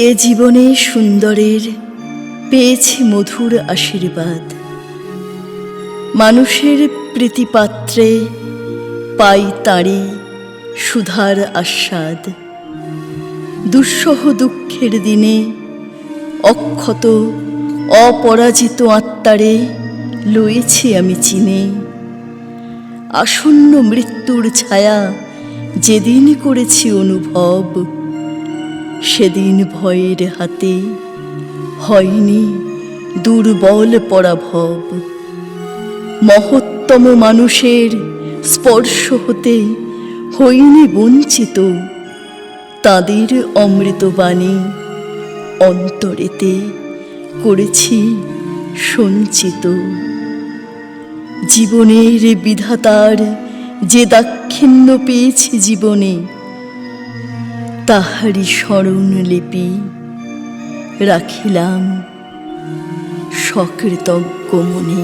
এ জীবনে সুন্দরের পেয়েছি মধুর আশীর্বাদ। মানুষের প্রীতিপাত্রে পাই তাঁরই সুধার আস্বাদ। দুঃসহ দুঃখের দিনে অক্ষত অপরাজিত আত্মারে লয়েছি আমি চিনে। আসন্ন মৃত্যুর ছায়া যেদিন করেছি অনুভব সেদিন ভয়ের হাতে হয়নি দুর্বল পরাভব। মহত্তম মানুষের স্পর্শ হতে হইনি বঞ্চিত। তাদের অমৃতবাণী অন্তরেতে করেছি সঞ্চিত। জীবনের বিধাতার যে দাক্ষিণ্য পেয়েছি জীবনে তাহারি স্মরণ লিপি রাখিলাম সকৃতজ্ঞ মনে।